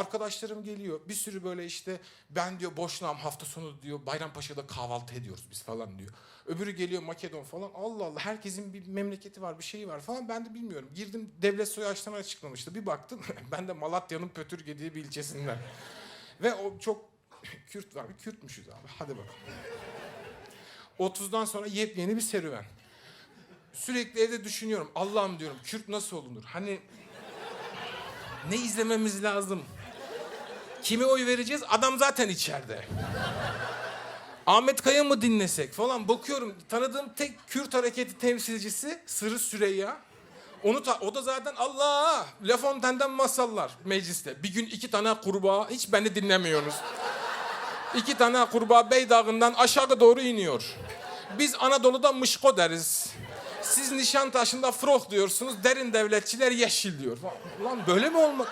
Arkadaşlarım geliyor. Bir sürü böyle işte ben diyor boşnağım hafta sonu diyor Bayrampaşa'da kahvaltı ediyoruz biz falan diyor. Öbürü geliyor Makedon falan. Allah Allah herkesin bir memleketi var bir şeyi var falan. Ben de bilmiyorum. Girdim devlet soyu açlama açıklamıştı. Bir baktım ben de Malatya'nın Pötürge diye bir ilçesinden. Ve o çok Kürt var. Kürtmüşüz abi. Hadi bakalım. 30'dan sonra yepyeni bir serüven. Sürekli evde düşünüyorum. Allah'ım diyorum Kürt nasıl olunur? Hani ne izlememiz lazım? Kime oy vereceğiz? Adam zaten içeride. Ahmet Kaya mı dinlesek falan bakıyorum. Tanıdığım tek Kürt hareketi temsilcisi Sırrı Süreyya. Onu ta- o da zaten Allah La Fontaine'den masallar mecliste. Bir gün iki tane kurbağa hiç beni dinlemiyorsunuz. İki tane kurbağa Beydağı'ndan aşağı doğru iniyor. Biz Anadolu'da mışko deriz. Siz Nişantaşı'nda froh diyorsunuz. Derin devletçiler yeşil diyor. Lan böyle mi olmak?